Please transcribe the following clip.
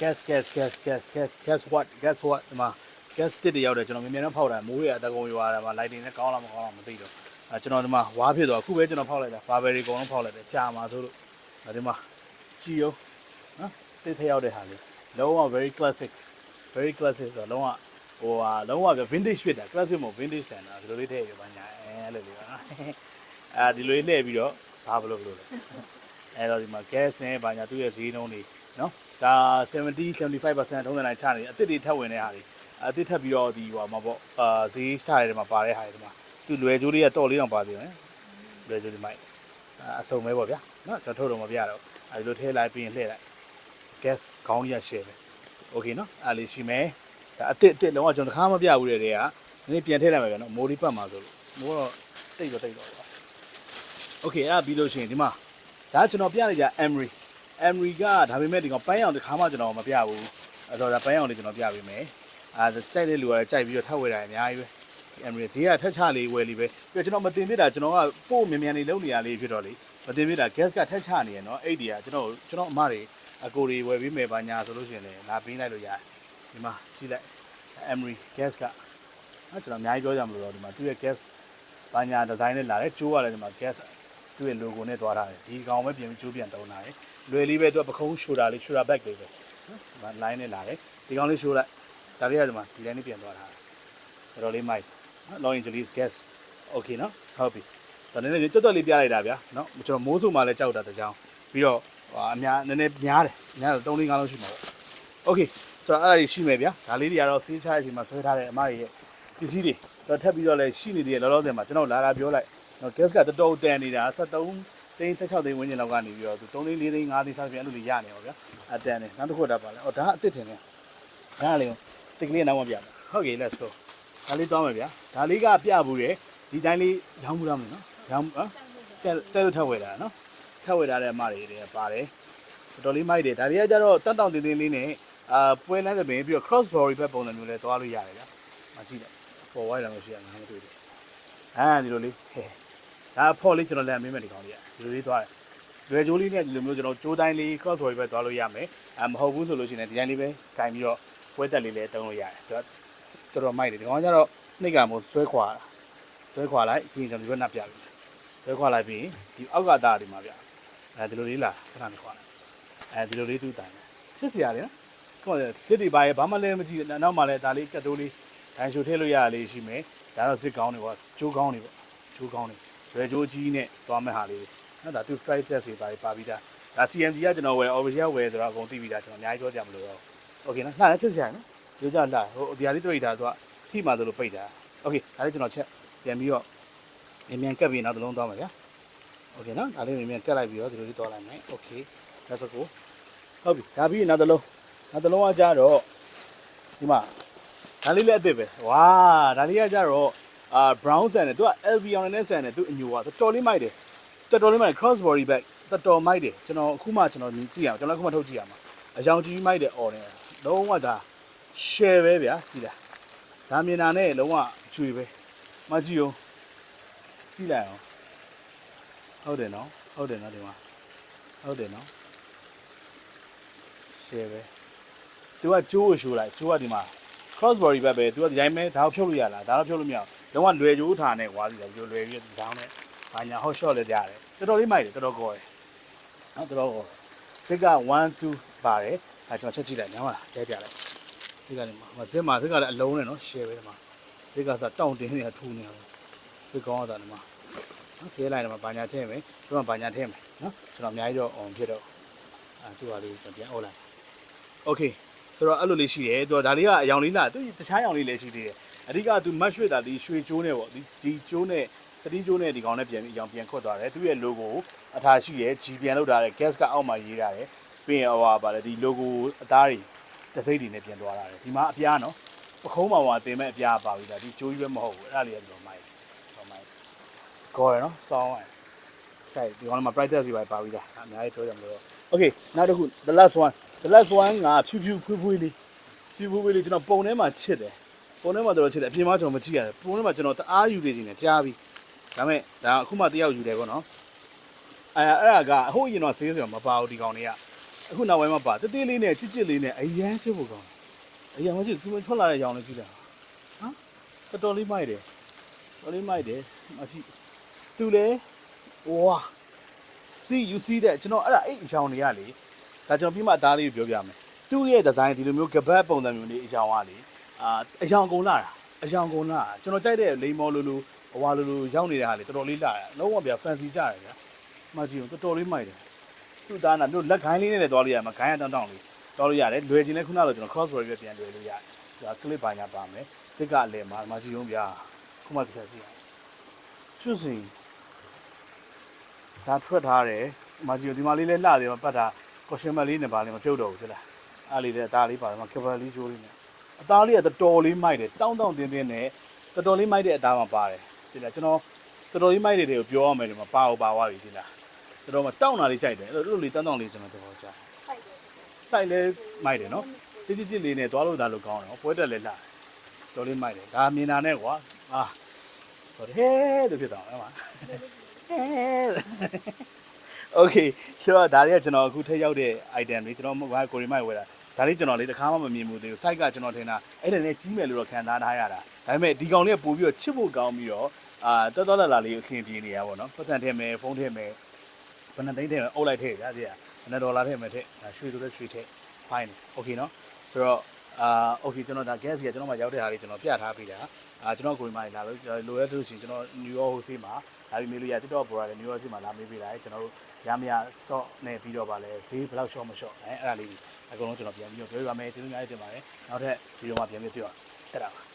gas gas gas gas gas gas what gas what ဒီမှာ gas တစ်တွေရောက်တယ်ကျွန်တော်မြင်မြင်နဲ့ဖောက်တာမိုးရအတကုံရွာတယ်မှာ lighting နဲ့ကောင်းလားမကောင်းလားမသိတော့အဲကျွန်တော်ဒီမှာဝါဖြစ်သွားအခုပဲကျွန်တော်ဖောက်လိုက်တာ barbell အကုန်လုံးဖောက်လိုက်တယ်ကြာမှာဆိုလို့ဒီမှာကြည်ရောနော်တစ်ထည့်ရောက်တဲ့ဟာလေးလုံးဝ very classic very classic ဆိုတော့လုံးဝဟိုဟာလုံးဝ vintage ဖြစ်တာ classic မဟုတ် vintage တန်တာဒီလိုလေးထည့်ရပါညာအဲလိုလေးပါနော်အဲဒီလိုလေးလှည့်ပြီးတော့ဘာဘလို့ဘလို့လဲအဲ့တော့ဒီမှာ gas နဲ့ဘာညာသူ့ရဲ့ဈေးနှုန်းတွေနော် ဒါ70 75%ထုံးစံတိုင်းချနေတယ်အစ်စ်တွေထပ်ဝင်တဲ့ဟာတွေအစ်စ်ထပ်ပြီးတော့ဒီဟိုမှာပေါ့အာဈေးချတဲ့ထဲမှာပါတဲ့ဟာတွေဒီမှာသူလွယ်ကြိုးလေးကတော့လေးတောင်ပါသေးတယ်လွယ်ကြိုးဒီမိုက်အဆုံပဲပေါ့ဗျာနော်ကျွန်တော်ထုတ်တော့မပြတော့အဲဒီလိုထည့်လိုက်ပြီးရင်လှည့်လိုက် gas ခေါင်းကြီးက share ပဲ okay နော်အဲ့လေးရှိမယ်ဒါအစ်စ်အစ်စ်လုံးဝကျွန်တော်တစ်ခါမပြဘူးတဲ့တွေကနည်းပြန်ထည့်လိုက်မယ်ဗျာနော်မိုးလေးပတ်မှာဆိုလို့မိုးတော့တိတ်တော့တိတ်တော့ပါ okay အဲ့ဒါပြီးလို့ရှိရင်ဒီမှာဒါကျွန်တော်ပြလိုက်ကြ Emery Emery ကဒါပေမဲ့ဒီကောင်ပန်းရောင်တစ်ခါမှကျွန်တော်မပြဘူးအဲ့တော့ဒါပန်းရောင်လေးကျွန်တော်ပြပေးမယ်အဲဒါကြိုက်တဲ့လူကလည်းကြိုက်ပြီးတော့ထပ်ဝယ်တာအများကြီးပဲဒီ Emery ဈေးကထက်ချလေးဝယ်လေးပဲပြီးတော့ကျွန်တော်မတင်ပြတာကျွန်တော်ကပို့မြန်မြန်လေးလုံးနေရလေးဖြစ်တော့လေမတင်ပြတာ gas ကထက်ချနေရနော်အဲ့ဒီကကျွန်တော်ကျွန်တော်အမတွေအကိုတွေဝယ်ပြီးမယ်ပါညာဆိုလို့ရှိရင်လည်းလာပေးလိုက်လို့ရတယ်ဒီမှာကြည့်လိုက် Emery gas ကအဲ့ကျွန်တော်အများကြီးပြောကြမလို့တော့ဒီမှာသူ့ရဲ့ gas ဘာညာဒီဇိုင်းနဲ့လာတယ်ကျိုးရတယ်ဒီမှာ gas သူ့ရဲ့ logo နဲ့တွားထားတယ်ဒီကောင်ပဲပြင်ပြီးကျိုးပြန်တုံးထားတယ် လွယ်လေးပဲသူကပခုံးရှိုတာလေးရှိုတာ back လေးပဲနော်ဒီမှာ line နဲ့လာတယ်ဒီကောင်လေးရှိုလိုက်ဒါလေးကဒီမှာဒီ line နဲ့ပြန်သွားထားတယ်တော်တော်လေးမိုက်နော် long angeles gas okay နော်ဟုတ်ပြီဒါနည်းနည်းလေးတွတ်တွတ်လေးပြလိုက်တာဗျာနော်ကျွန်တော်မိုးစုမှလည်းကြောက်တာတကြောင်ပြီးတော့ဟာအများနည်းနည်းများတယ်များတော့3 4 5လုံးရှိမှာပေါ့ okay ဆိုတော့အဲ့ဒါကြီးရှိမယ်ဗျာဒါလေးတွေကတော့ free charge မှာဆွဲထားတဲ့အမတွေရဲ့ပစ္စည်းတွေတော့ထပ်ပြီးတော့လည်းရှိနေသေးတယ်လောလောဆယ်မှာကျွန်တော်လာလာပြောလိုက် နော် gas ကတော်တော်တန်နေတာ73သိန်း16သိန်းဝန်းကျင်လောက်ကနေပြီးတော့သူ3သိန်း4သိန်း5သိန်းစသဖြင့်အဲ့လိုလေးရနေပါဗျာအတန်နေနောက်တစ်ခုကဒါပါလဲအော်ဒါအစ်စ်တင်နေဒါလေးတိတ်ကလေးနောက်မှပြမယ်ဟုတ်ကဲ့ let's go ဒါလေးတောင်းမယ်ဗျာဒါလေးကပြဘူးတယ်ဒီတိုင်းလေးရောင်းမှုရမယ်နော်ရောင်းဟမ်တက်တက်လို့ထပ်ဝယ်တာနော်ထပ်ဝယ်ထားတဲ့အမတွေတွေပါတယ်တော်တော်လေးမိုက်တယ်ဒါတွေကကြတော့တန်တောင်တင်းတင်းလေးနဲ့အာပွဲလမ်းတဲ့ပင်ပြီးတော့ cross body ဘက်ပုံစံမျိုးလဲသွားလို့ရတယ်ဗျာမကြည့်လိုက်ပေါ်ဝိုင်းလာလို့ရှိရမှာမတွေ့ဘူးအာဒီလိုလေးဟဲ့ ဒါဖော်လေးကျွန်တော်လည်းအမေးမဲ့ဒီကောင်လေးอ่ะဒီလိုလေးသွားတယ်လွယ်ကြိုးလေးနဲ့ဒီလိုမျိုးကျွန်တော်ကြိုးတိုင်းလေး cross body ပဲသွားလို့ရမယ်အမဟုတ်ဘူးဆိုလို့ရှိရင်ဒီတိုင်းလေးပဲခြင်ပြီးတော့ပွဲတက်လေးလည်းတုံးလို့ရတယ်သူကတော်တော်မိုက်တယ်ဒီကောင်ကျတော့နှိတ်ကမို့ဆွဲခွာတာဆွဲခွာလိုက်ပြီးရင်ကျွန်တော်ဒီဘက်နှပ်ပြပြီဆွဲခွာလိုက်ပြီးဒီအောက်ကသားဒီမှာပြအဲဒီလိုလေးလာခဏနေခွာလိုက်အဲဒီလိုလေးသူ့တိုင်ချစ်စရာလေနော်ကိုယ်စစ်တီပါရဲ့ဘာမှလည်းမကြည့်နောက်မှလည်းဒါလေးကတ်တိုးလေးဒိုင်ရှိုထည့်လို့ရရလေးရှိမယ်ဒါတော့စစ်ကောင်းတွေပေါ့ကျိုးကောင်းတွေပေါ့ကျိုးကောင်းတွေ ရွယ်ကြိုးကြီးနဲ့သွားမဲ့ဟာလေးနော်ဒါသူ price test တွေပါပါပြီးသားဒါ CMG ကကျွန်တော်ဝယ် official ဝယ်ဆိုတော့အကုန်သိပြီးသားကျွန်တော်အများကြီးပြောကြမလို့တော့ okay နော်လှလည်းချစ်စရာနော်ပြောကြလှဟိုဒီဟာလေးတွေ့တာသူကထိမှဆိုလို့ပိတ်တာ okay ဒါလေးကျွန်တော်ချက်ပြန်ပြီးတော့မြန်မြန်ကပ်ပြီးနောက်တစ်လုံးသွားမယ်ဗျာ okay နော်ဒါလေးမြန်မြန်ကပ်လိုက်ပြီးတော့ဒီလိုလေးသွားလိုက်မယ် okay ဒါဆိုကိုဟုတ်ပြီဒါပြီးနောက်တစ်လုံးနောက်တစ်လုံးကကြတော့ဒီမှာဒါလေးလည်းအစ်စ်ပဲဝါဒါလေးကကြတော့ အာ brown sand နဲ့သူက albion နဲ့ sand နဲ့သူအညိုကတော်တော်လေးမိုက်တယ်တော်တော်လေးမိုက် cross body back တော်တော်မိုက်တယ်ကျွန်တော်အခုမှကျွန်တော်ကြည့်ရအောင်ကျွန်တော်အခုမှထုတ်ကြည့်ရမှာအကြောင်ကြီးမိုက်တယ် order လုံးဝဒါ share ပဲဗျာကြည့်လားဒါမြင်တာနဲ့လုံးဝအကျွေပဲမကြည့်အောင်ကြည့်လိုက်အောင်ဟုတ်တယ်နော်ဟုတ်တယ်နော်ဒီမှာဟုတ်တယ်နော် share ပဲသူကကျိုးကိုရှိုးလိုက်ကျိုးကဒီမှာ cross body ဘက်ပဲသူကဒီတိုင်းပဲဒါကိုဖြုတ်လို့ရလားဒါတော့ဖြုတ်လို့မရဘူးလုံးဝလွယ်ကြိုးထားနဲ့ကွာဒီလိုလွယ်ပြီးတော့ဒေါင်းနဲ့ဘာညာ hot shot လည်းကြားတယ်တော်တော်လေးမိုက်တယ်တော်တော်ကောတယ်နော်တော်တော်ကောစစ်က1 2ပါတယ်အဲကျွန်တော်ချက်ကြည့်လိုက်ညောင်းလားတဲပြလိုက်စစ်ကလည်းမစစ်မှာစစ်ကလည်းအလုံးနဲ့နော် share ပဲဒီမှာစစ်ကစားတောင့်တင်းနေတာထူနေတာစစ်ကောင်းတာဒီမှာနော်ခဲလိုက်ဒီမှာဘာညာထည့်မယ်ဒီမှာဘာညာထည့်မယ်နော်ကျွန်တော်အများကြီးတော့အောင်ဖြစ်တော့အဲသူ့ဟာလေးကျွန်တော်ပြန်អော်လိုက် okay ဆိုတော့အဲ့လိုလေးရှိတယ်သူကဒါလေးကအယောင်လေးလားသူတခြားအယောင်လေးလည်းရှိသေးတယ် အဓိကသူမတ်ရွှေ့တာဒီရွှေကျိုးနဲ့ပေါ့ဒီဒီကျိုးနဲ့သတိကျိုးနဲ့ဒီကောင်နဲ့ပြန်ပြီးအယောင်ပြန်ခွတ်သွားတယ်သူရဲ့ logo အထားရှိတယ် G ပြန်လောက်ထားတယ် gas ကအောက်မှာရေးထားတယ်ပြီးရင်ဟိုဟာပါလေဒီ logo အသားတွေတစိမ့်တွေနဲ့ပြန်သွားတာတယ်ဒီမှာအပြားနော်ပခုံးမှာဟိုတင်မဲ့အပြားပါပြီဒါဒီကျိုးကြီးပဲမဟုတ်ဘူးအဲ့ဒါလေးကတော့မိုက်တော့မိုက်ကောရနော်စောင်းရတယ်ใช่ဒီကောင်မှာ price tag စီပါပါပြီဒါအများကြီးပြောကြမလို့ okay နောက်တစ်ခု the last one the last one ငါဖြူဖြူဖွေးဖွေးလေးဖြူဖွေးဖွေးလေးကျွန်တော်ပုံထဲမှာချစ်တယ် ပုံထဲမှာတော်တော်ချစ်တယ်အပြင်မှာကျွန်တော်မကြည့်ရတယ်ပုံထဲမှာကျွန်တော်တအားယူနေနေတယ်ကြားပြီဒါမဲ့ဒါအခုမှတယောက်ယူတယ်ပေါ့နော်အဲအဲ့ဒါကအဟိုးအရင်တော့ဆေးဆိုတော့မပါဘူးဒီကောင်တွေကအခုနောက်ပိုင်းမှာပါတေးသေးလေးနဲ့ချစ်ချစ်လေးနဲ့အရန်ချစ်ဖို့ကောင်းတယ်အရန်မချစ်သူမထွက်လာတဲ့ရောင်လေးကြည့်တာဟမ်တော်တော်လေးမိုက်တယ်တော်လေးမိုက်တယ်မချစ်သူလေဝါ see you see that ကျွန်တော်အဲ့ဒါအဲ့အရောင်တွေကလေဒါကျွန်တော်ပြီးမှအသားလေးကိုပြောပြမယ်သူ့ရဲ့ဒီဇိုင်းဒီလိုမျိုးကပတ်ပုံစံမျိုးလေးအရောင်ကလေ အာအရောင်ကုန်လာတာအရောင်ကုန်လာတာကျွန်တော်ကြိုက်တဲ့လိမ္မော်လိုလိုအဝါလိုလိုရောက်နေတဲ့ဟာလေတော်တော်လေးလာတာလုံးဝပြ fancy ကြတယ်ဗျာမကြည့်ဘူးတော်တော်လေးမိုက်တယ်သူ့သားနာတို့လက်ခိုင်းလေးနဲ့လည်းသွားလို့ရမှာခိုင်းရတောင်းတောင်းလေးသွားလို့ရတယ်လွယ်ချင်းလည်းခုနကကျွန်တော် cross body ပဲပြန်လွယ်လို့ရတယ်ဒါ clip ပါညာပါမယ်စစ်ကအလဲမှာမကြည့်အောင်ဗျာခုမှတစ်ချက်ကြည့်ချွတ်စင်ဒါထွက်ထားတယ်မကြည့်ဒီမလေးလည်းလှတယ်မပတ်တာ caution မလေးနဲ့ပါလေမပြုတ်တော့ဘူးသလားအားလေးလည်းအသားလေးပါတယ်မ cover လေးချိုးလေးနဲ့ အသားလေးကတော်တော်လေးမိုက်တယ်တောင်းတောင်းတင်းတင်းနဲ့တော်တော်လေးမိုက်တဲ့အသားမှပါတယ်ဒီလားကျွန်တော်တော်တော်လေးမိုက်တဲ့တွေကိုပြောရမယ်ဒီမှာပါအောင်ပါသွားပြီဒီလားတော်တော်မှတောင်းတာလေးကြိုက်တယ်အဲ့လိုလေးတောင်းတောင်းလေးကျွန်တော်သဘောကျတယ်စိုက်လဲမိုက်တယ်နော်တိတိတိလေးနဲ့သွားလို့ဒါလို့ကောင်းတယ်နော်ပွဲတက်လဲလာတယ်တော်လေးမိုက်တယ်ဒါမြင်တာနဲ့ကွာအာ sorry ဟဲ့လို့ဖြစ်သွားတယ်မှာဟဲ့ Okay ဆိုတော့ဒါတွေကကျွန်တော်အခုထည့်ရောက်တဲ့ item လေးကျွန်တော်ဘာကိုရီမိုက်ဝယ်တာ ဒါလေးကျွန်တော်လေးတစ်ခါမှမမြင်ဘူးသေးဘူး site ကကျွန်တော်ထင်တာအဲ့ဒါနဲ့ကြီးမယ်လို့တော့ခံစားထားရတာဒါပေမဲ့ဒီကောင်လေးကပို့ပြီးတော့ချစ်ဖို့ကောင်းပြီးတော့အာတော်တော်လာလာလေးအခင်းပြေးနေရပါတော့နော်ပတ်စံထည့်မယ်ဖုန်းထည့်မယ်ဘယ်နှစ်သိန်းထည့်မယ်အုပ်လိုက်ထည့်ကြသေးရဘယ်နှစ်ဒေါ်လာထည့်မယ်ထည့်ဒါရွှေဆိုတဲ့ရွှေထည့် fine okay နော်ဆိုတော့ အာ okay ကျွန်တော်ဒါ gas ကကျွန်တော်မှရောက်တဲ့ဟာလေးကျွန်တော်ပြထားပေးတာအာကျွန်တော်ကိုယ်မှလာလို့လိုရတဲ့လို့ရှိရင်ကျွန်တော် New York ဟိုစီမှာလာပြီးမေးလို့ရ TikTok ပေါ်ရတယ် New York စီမှာလာမေးပေးတာကျွန်တော်တို့ရမရ stock နဲ့ပြီးတော့ပါလဲဈေးဘယ်လောက် short မ short အဲအဲ့ဒါလေးအကုန်လုံးကျွန်တော်ပြန်ပြီးတော့ပြောပြပါမယ်ကျေးဇူးများတင်ပါတယ်နောက်ထပ်ဗီဒီယိုမှာပြန်ပြီးတွေ့အောင်တက်တာပါ